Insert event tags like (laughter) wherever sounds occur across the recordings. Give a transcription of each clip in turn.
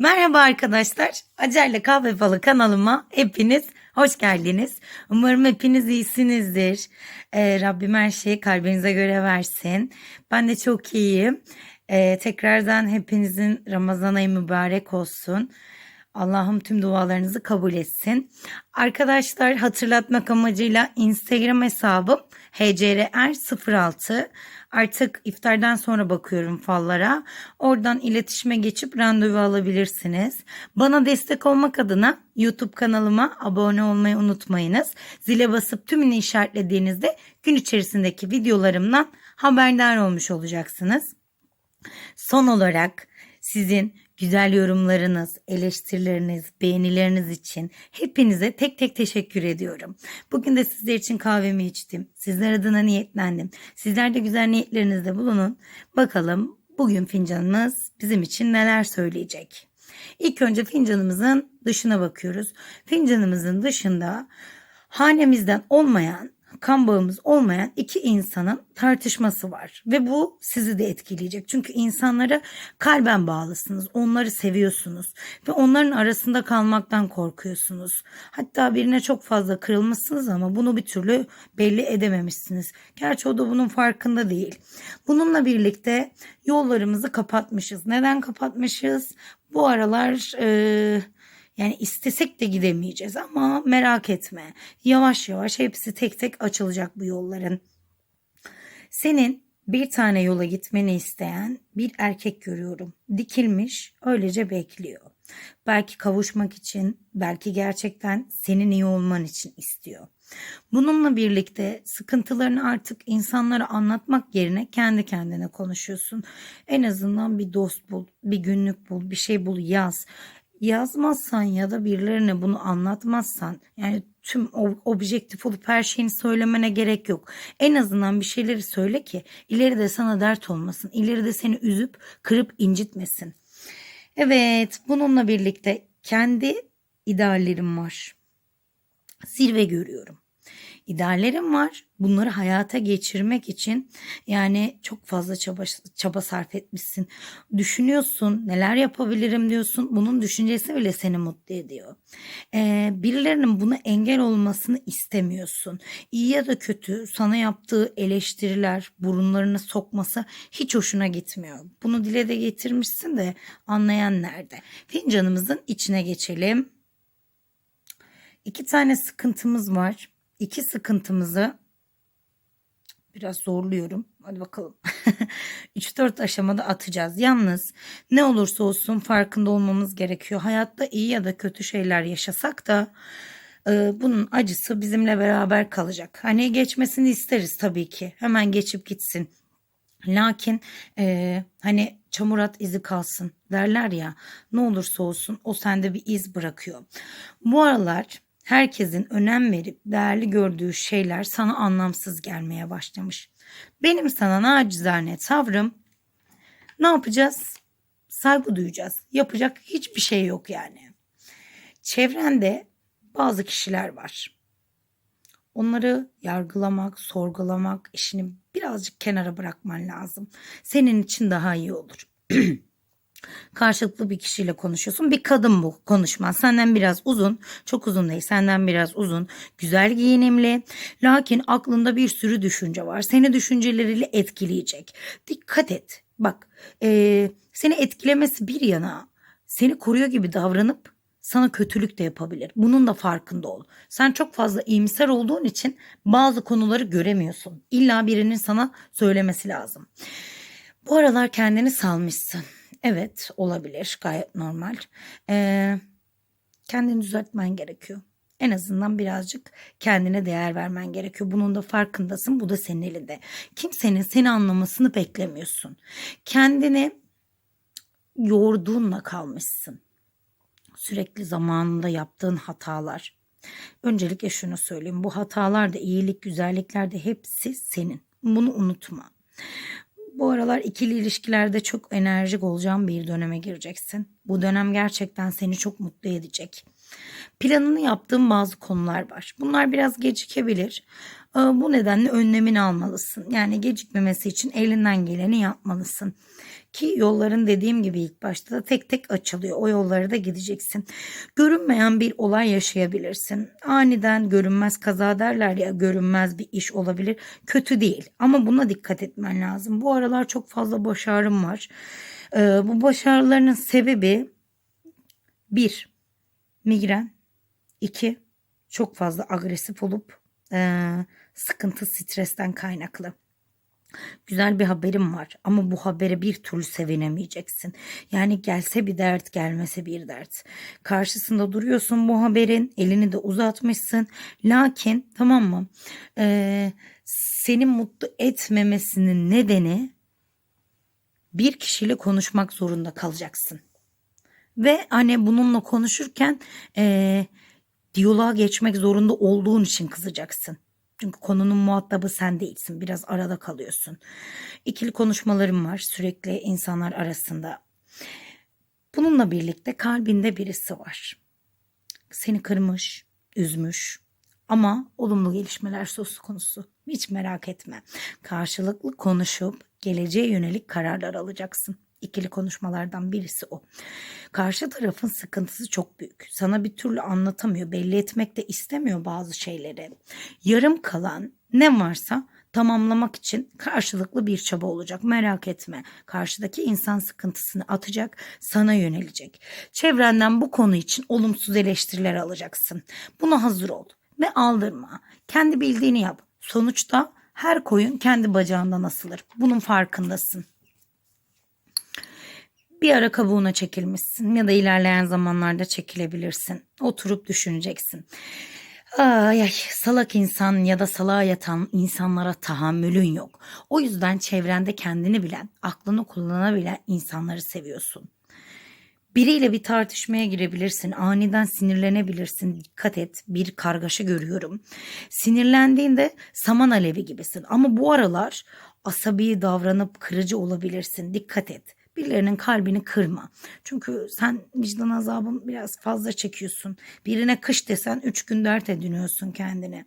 Merhaba arkadaşlar. Acar'la Kahve Falı kanalıma hepiniz hoş geldiniz. Umarım hepiniz iyisinizdir. Ee, Rabbim her şeyi kalbinize göre versin. Ben de çok iyiyim. Ee, tekrardan hepinizin Ramazan ayı mübarek olsun. Allah'ım tüm dualarınızı kabul etsin. Arkadaşlar hatırlatmak amacıyla Instagram hesabım hcrr06. Artık iftardan sonra bakıyorum fallara. Oradan iletişime geçip randevu alabilirsiniz. Bana destek olmak adına YouTube kanalıma abone olmayı unutmayınız. Zile basıp tümünü işaretlediğinizde gün içerisindeki videolarımdan haberdar olmuş olacaksınız. Son olarak sizin güzel yorumlarınız, eleştirileriniz, beğenileriniz için hepinize tek tek teşekkür ediyorum. Bugün de sizler için kahvemi içtim. Sizler adına niyetlendim. Sizler de güzel niyetlerinizde bulunun. Bakalım bugün fincanımız bizim için neler söyleyecek. İlk önce fincanımızın dışına bakıyoruz. Fincanımızın dışında hanemizden olmayan kan bağımız olmayan iki insanın tartışması var ve bu sizi de etkileyecek. Çünkü insanlara kalben bağlısınız. Onları seviyorsunuz ve onların arasında kalmaktan korkuyorsunuz. Hatta birine çok fazla kırılmışsınız ama bunu bir türlü belli edememişsiniz. Gerçi o da bunun farkında değil. Bununla birlikte yollarımızı kapatmışız. Neden kapatmışız? Bu aralar eee yani istesek de gidemeyeceğiz ama merak etme. Yavaş yavaş hepsi tek tek açılacak bu yolların. Senin bir tane yola gitmeni isteyen bir erkek görüyorum. Dikilmiş, öylece bekliyor. Belki kavuşmak için, belki gerçekten senin iyi olman için istiyor. Bununla birlikte sıkıntılarını artık insanlara anlatmak yerine kendi kendine konuşuyorsun. En azından bir dost bul, bir günlük bul, bir şey bul, yaz yazmazsan ya da birilerine bunu anlatmazsan yani tüm objektif olup her şeyini söylemene gerek yok. En azından bir şeyleri söyle ki ileride sana dert olmasın. İleride seni üzüp kırıp incitmesin. Evet bununla birlikte kendi ideallerim var. Zirve görüyorum ideallerim var. Bunları hayata geçirmek için yani çok fazla çaba, çaba sarf etmişsin. Düşünüyorsun neler yapabilirim diyorsun. Bunun düşüncesi bile seni mutlu ediyor. Ee, birilerinin buna engel olmasını istemiyorsun. İyi ya da kötü sana yaptığı eleştiriler burunlarını sokması hiç hoşuna gitmiyor. Bunu dile de getirmişsin de anlayan nerede? Fincanımızın içine geçelim. İki tane sıkıntımız var iki sıkıntımızı biraz zorluyorum. Hadi bakalım. (laughs) 3-4 aşamada atacağız. Yalnız ne olursa olsun farkında olmamız gerekiyor. Hayatta iyi ya da kötü şeyler yaşasak da e, bunun acısı bizimle beraber kalacak. Hani geçmesini isteriz tabii ki. Hemen geçip gitsin. Lakin e, hani çamurat izi kalsın derler ya ne olursa olsun o sende bir iz bırakıyor. Bu aralar herkesin önem verip değerli gördüğü şeyler sana anlamsız gelmeye başlamış. Benim sana nacizane tavrım ne yapacağız? Saygı duyacağız. Yapacak hiçbir şey yok yani. Çevrende bazı kişiler var. Onları yargılamak, sorgulamak, işini birazcık kenara bırakman lazım. Senin için daha iyi olur. (clears throat) Karşılıklı bir kişiyle konuşuyorsun. Bir kadın bu konuşman. Senden biraz uzun. Çok uzun değil. Senden biraz uzun. Güzel giyinimli. Lakin aklında bir sürü düşünce var. Seni düşünceleriyle etkileyecek. Dikkat et. Bak e, seni etkilemesi bir yana seni koruyor gibi davranıp sana kötülük de yapabilir. Bunun da farkında ol. Sen çok fazla iyimser olduğun için bazı konuları göremiyorsun. İlla birinin sana söylemesi lazım. Bu aralar kendini salmışsın. Evet olabilir gayet normal. Ee, kendini düzeltmen gerekiyor. En azından birazcık kendine değer vermen gerekiyor. Bunun da farkındasın. Bu da senin elinde. Kimsenin seni anlamasını beklemiyorsun. Kendini yorduğunla kalmışsın. Sürekli zamanında yaptığın hatalar. Öncelikle şunu söyleyeyim. Bu hatalar da iyilik, güzellikler de hepsi senin. Bunu unutma. Bu aralar ikili ilişkilerde çok enerjik olacağın bir döneme gireceksin. Bu dönem gerçekten seni çok mutlu edecek. Planını yaptığın bazı konular var. Bunlar biraz gecikebilir Bu nedenle önlemini almalısın. Yani gecikmemesi için elinden geleni yapmalısın. Ki yolların dediğim gibi ilk başta da tek tek açılıyor. O yolları da gideceksin. Görünmeyen bir olay yaşayabilirsin. Aniden görünmez kaza derler ya görünmez bir iş olabilir. Kötü değil ama buna dikkat etmen lazım. Bu aralar çok fazla baş ağrım var. Ee, bu baş ağrılarının sebebi bir migren, iki çok fazla agresif olup e, sıkıntı stresten kaynaklı. Güzel bir haberim var ama bu habere bir türlü sevinemeyeceksin. Yani gelse bir dert gelmese bir dert. Karşısında duruyorsun bu haberin elini de uzatmışsın. Lakin tamam mı Ee, seni mutlu etmemesinin nedeni bir kişiyle konuşmak zorunda kalacaksın. Ve hani bununla konuşurken ee, diyaloğa geçmek zorunda olduğun için kızacaksın. Çünkü konunun muhatabı sen değilsin. Biraz arada kalıyorsun. İkili konuşmalarım var sürekli insanlar arasında. Bununla birlikte kalbinde birisi var. Seni kırmış, üzmüş ama olumlu gelişmeler söz konusu. Hiç merak etme. Karşılıklı konuşup geleceğe yönelik kararlar alacaksın. İkili konuşmalardan birisi o. Karşı tarafın sıkıntısı çok büyük. Sana bir türlü anlatamıyor, belli etmek de istemiyor bazı şeyleri. Yarım kalan ne varsa tamamlamak için karşılıklı bir çaba olacak. Merak etme. Karşıdaki insan sıkıntısını atacak, sana yönelecek. Çevrenden bu konu için olumsuz eleştiriler alacaksın. Buna hazır ol ve aldırma. Kendi bildiğini yap. Sonuçta her koyun kendi bacağından asılır. Bunun farkındasın bir ara kabuğuna çekilmişsin ya da ilerleyen zamanlarda çekilebilirsin. Oturup düşüneceksin. Ay ay salak insan ya da salağa yatan insanlara tahammülün yok. O yüzden çevrende kendini bilen, aklını kullanabilen insanları seviyorsun. Biriyle bir tartışmaya girebilirsin. Aniden sinirlenebilirsin. Dikkat et. Bir kargaşa görüyorum. Sinirlendiğinde saman alevi gibisin. Ama bu aralar asabi davranıp kırıcı olabilirsin. Dikkat et. Birilerinin kalbini kırma. Çünkü sen vicdan azabını biraz fazla çekiyorsun. Birine kış desen üç gün dert ediniyorsun kendine.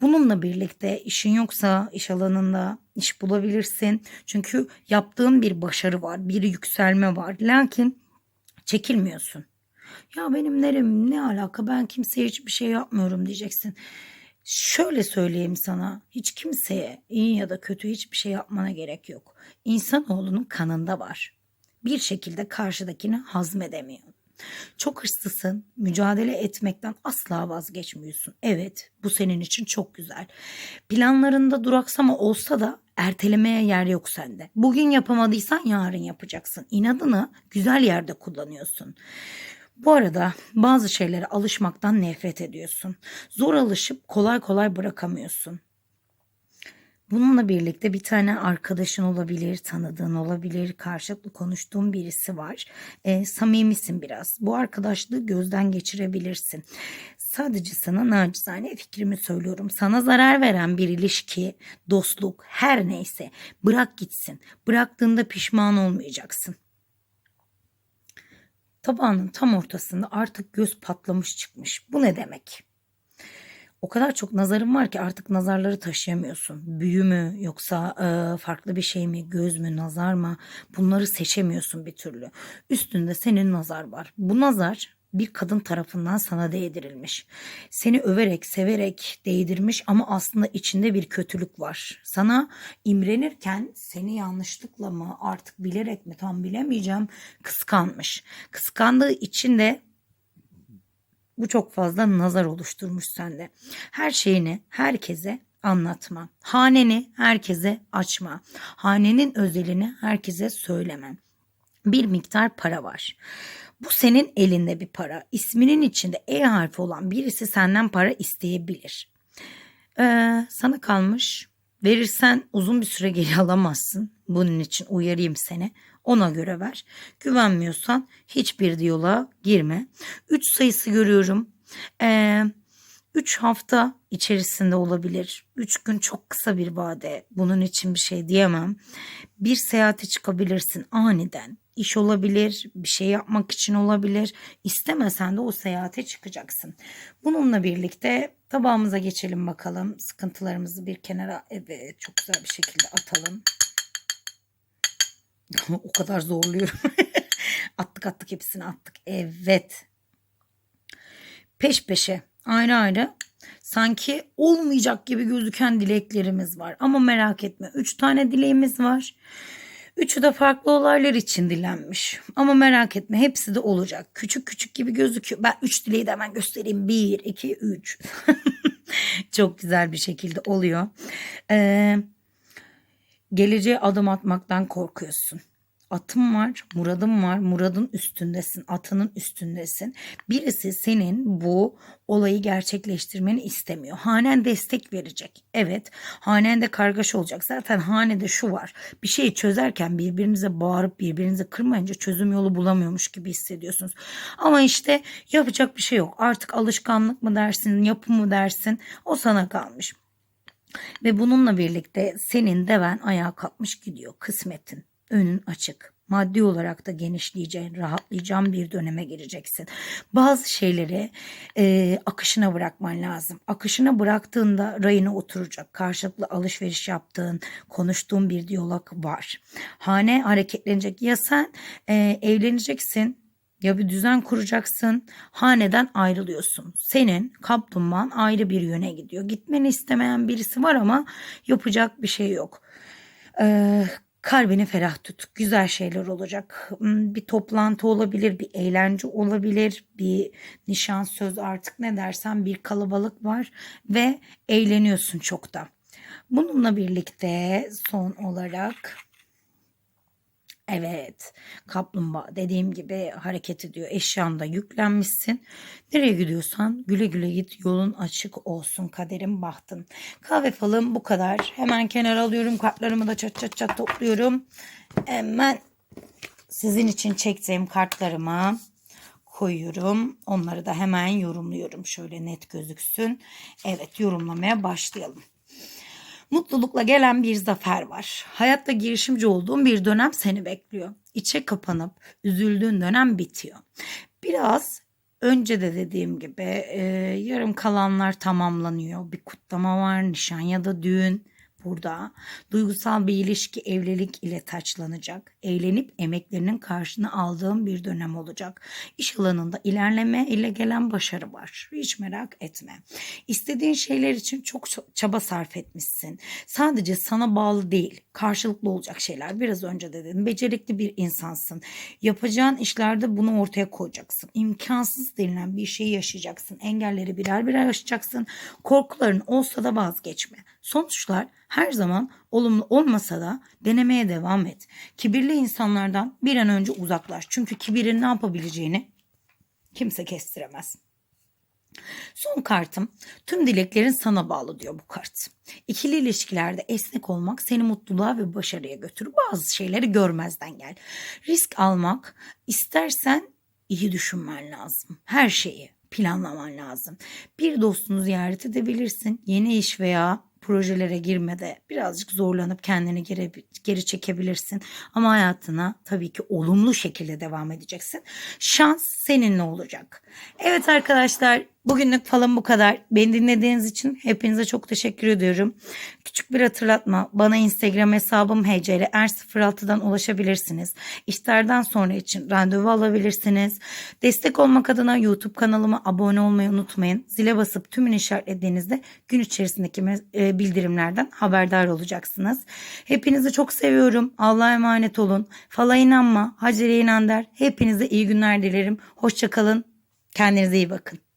Bununla birlikte işin yoksa iş alanında iş bulabilirsin. Çünkü yaptığın bir başarı var, bir yükselme var. Lakin çekilmiyorsun. Ya benim nerem ne alaka ben kimseye hiçbir şey yapmıyorum diyeceksin. Şöyle söyleyeyim sana hiç kimseye iyi ya da kötü hiçbir şey yapmana gerek yok. İnsanoğlunun kanında var. Bir şekilde karşıdakini hazmedemiyor. Çok hırslısın, mücadele etmekten asla vazgeçmiyorsun. Evet, bu senin için çok güzel. Planlarında duraksama olsa da ertelemeye yer yok sende. Bugün yapamadıysan yarın yapacaksın. İnadını güzel yerde kullanıyorsun. Bu arada bazı şeylere alışmaktan nefret ediyorsun. Zor alışıp kolay kolay bırakamıyorsun. Bununla birlikte bir tane arkadaşın olabilir, tanıdığın olabilir, karşılıklı konuştuğun birisi var. E, samimisin biraz. Bu arkadaşlığı gözden geçirebilirsin. Sadece sana nacizane fikrimi söylüyorum. Sana zarar veren bir ilişki, dostluk, her neyse bırak gitsin. Bıraktığında pişman olmayacaksın. Tabağının tam ortasında artık göz patlamış çıkmış. Bu ne demek? O kadar çok nazarın var ki artık nazarları taşıyamıyorsun. Büyü mü yoksa e, farklı bir şey mi, göz mü, nazar mı? Bunları seçemiyorsun bir türlü. Üstünde senin nazar var. Bu nazar bir kadın tarafından sana değdirilmiş. Seni överek, severek değdirmiş ama aslında içinde bir kötülük var. Sana imrenirken seni yanlışlıkla mı artık bilerek mi tam bilemeyeceğim kıskanmış. Kıskandığı için de bu çok fazla nazar oluşturmuş sende. Her şeyini herkese anlatma. Haneni herkese açma. Hanenin özelini herkese söyleme. Bir miktar para var. Bu senin elinde bir para. İsminin içinde E harfi olan birisi senden para isteyebilir. Ee, sana kalmış. Verirsen uzun bir süre geri (laughs) alamazsın. Bunun için uyarayım seni. Ona göre ver. Güvenmiyorsan hiçbir diyaloğa girme. 3 sayısı görüyorum. Ee, 3 hafta içerisinde olabilir. 3 gün çok kısa bir vade. Bunun için bir şey diyemem. Bir seyahate çıkabilirsin aniden. İş olabilir, bir şey yapmak için olabilir. İstemesen de o seyahate çıkacaksın. Bununla birlikte tabağımıza geçelim bakalım. Sıkıntılarımızı bir kenara evet çok güzel bir şekilde atalım. o kadar zorluyorum. (laughs) attık attık hepsini attık. Evet. Peş peşe ayrı ayrı sanki olmayacak gibi gözüken dileklerimiz var. Ama merak etme 3 tane dileğimiz var. Üçü de farklı olaylar için dilenmiş. Ama merak etme hepsi de olacak. Küçük küçük gibi gözüküyor. Ben üç dileği de hemen göstereyim. Bir, iki, üç. (laughs) Çok güzel bir şekilde oluyor. Ee, geleceğe adım atmaktan korkuyorsun. Atım var, muradım var, muradın üstündesin, atının üstündesin. Birisi senin bu olayı gerçekleştirmeni istemiyor. Hanen destek verecek. Evet, hanende kargaşa olacak. Zaten hanede şu var. Bir şeyi çözerken birbirinize bağırıp birbirinizi kırmayınca çözüm yolu bulamıyormuş gibi hissediyorsunuz. Ama işte yapacak bir şey yok. Artık alışkanlık mı dersin, yapı mı dersin o sana kalmış. Ve bununla birlikte senin deven ayağa kalkmış gidiyor kısmetin önün açık. Maddi olarak da genişleyeceğin, rahatlayacağın bir döneme gireceksin. Bazı şeyleri e, akışına bırakman lazım. Akışına bıraktığında rayına oturacak. Karşılıklı alışveriş yaptığın, konuştuğun bir diyalog var. Hane hareketlenecek. Ya sen e, evleneceksin ya bir düzen kuracaksın. Haneden ayrılıyorsun. Senin kaplumbağan ayrı bir yöne gidiyor. Gitmeni istemeyen birisi var ama yapacak bir şey yok. Ee, Kalbini ferah tut. Güzel şeyler olacak. Hmm, Bir toplantı olabilir, bir eğlence olabilir, bir nişan söz artık ne dersen bir kalabalık var ve eğleniyorsun çok da. Bununla birlikte son olarak Evet, kaplumbağa dediğim gibi hareket ediyor. Eşyanda yüklenmişsin. Nereye gidiyorsan güle güle git. Yolun açık olsun. Kaderin bahtın. Kahve falım bu kadar. Hemen kenara alıyorum. Kartlarımı da çat çat çat topluyorum. Hemen sizin için çektiğim kartlarımı koyuyorum. Onları da hemen yorumluyorum. Şöyle net gözüksün. Evet yorumlamaya başlayalım. Mutlulukla gelen bir zafer var. Hayatta girişimci olduğun bir dönem seni bekliyor. İçe kapanıp üzüldüğün dönem bitiyor. Biraz önce de dediğim gibi e, yarım kalanlar tamamlanıyor. Bir kutlama var, nişan ya da düğün burada. Duygusal bir ilişki evlilik ile taçlanacak. Eğlenip emeklerinin karşını aldığın bir dönem olacak. İş alanında ilerleme ile gelen başarı var. Hiç merak etme. İstediğin şeyler için çok çaba sarf etmişsin. Sadece sana bağlı değil, karşılıklı olacak şeyler. Biraz önce de dedim. Becerikli bir insansın. Yapacağın işlerde bunu ortaya koyacaksın. İmkansız denilen bir şeyi yaşayacaksın. Engelleri birer birer aşacaksın. Korkuların olsa da vazgeçme. Sonuçlar her zaman olumlu olmasa da denemeye devam et. Kibirli insanlardan bir an önce uzaklaş. Çünkü kibirin ne yapabileceğini kimse kestiremez. Son kartım tüm dileklerin sana bağlı diyor bu kart. İkili ilişkilerde esnek olmak seni mutluluğa ve başarıya götürür. Bazı şeyleri görmezden gel. Risk almak istersen iyi düşünmen lazım. Her şeyi planlaman lazım. Bir dostunu ziyaret edebilirsin. Yeni iş veya projelere girmede birazcık zorlanıp kendini geri, geri çekebilirsin. Ama hayatına tabii ki olumlu şekilde devam edeceksin. Şans seninle olacak. Evet arkadaşlar bugünlük falan bu kadar. Beni dinlediğiniz için hepinize çok teşekkür ediyorum. Küçük bir hatırlatma. Bana Instagram hesabım hcr06'dan ulaşabilirsiniz. İşlerden sonra için randevu alabilirsiniz. Destek olmak adına YouTube kanalıma abone olmayı unutmayın. Zile basıp tümünü işaretlediğinizde gün içerisindeki e, bildirimlerden haberdar olacaksınız. Hepinizi çok seviyorum. Allah'a emanet olun. Fala inanma, Hacer'e inan der. Hepinize iyi günler dilerim. Hoşçakalın. Kendinize iyi bakın.